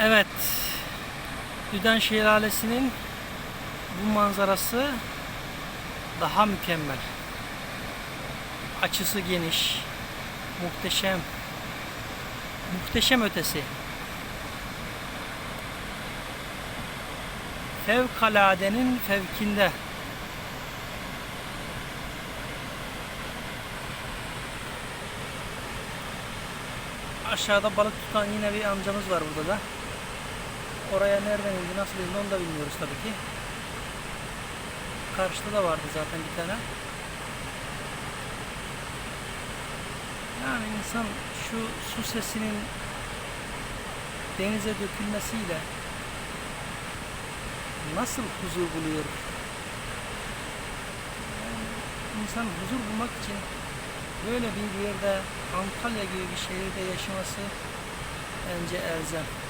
Evet. Düden Şelalesi'nin bu manzarası daha mükemmel. Açısı geniş. Muhteşem. Muhteşem ötesi. Fevkaladenin fevkinde. Aşağıda balık tutan yine bir amcamız var burada da. Oraya nereden indi, nasıl indi onu da bilmiyoruz tabii ki. Karşıda da vardı zaten bir tane. Yani insan şu su sesinin denize dökülmesiyle nasıl huzur buluyor? Yani insan huzur bulmak için böyle bir yerde Antalya gibi bir şehirde yaşaması bence elzem.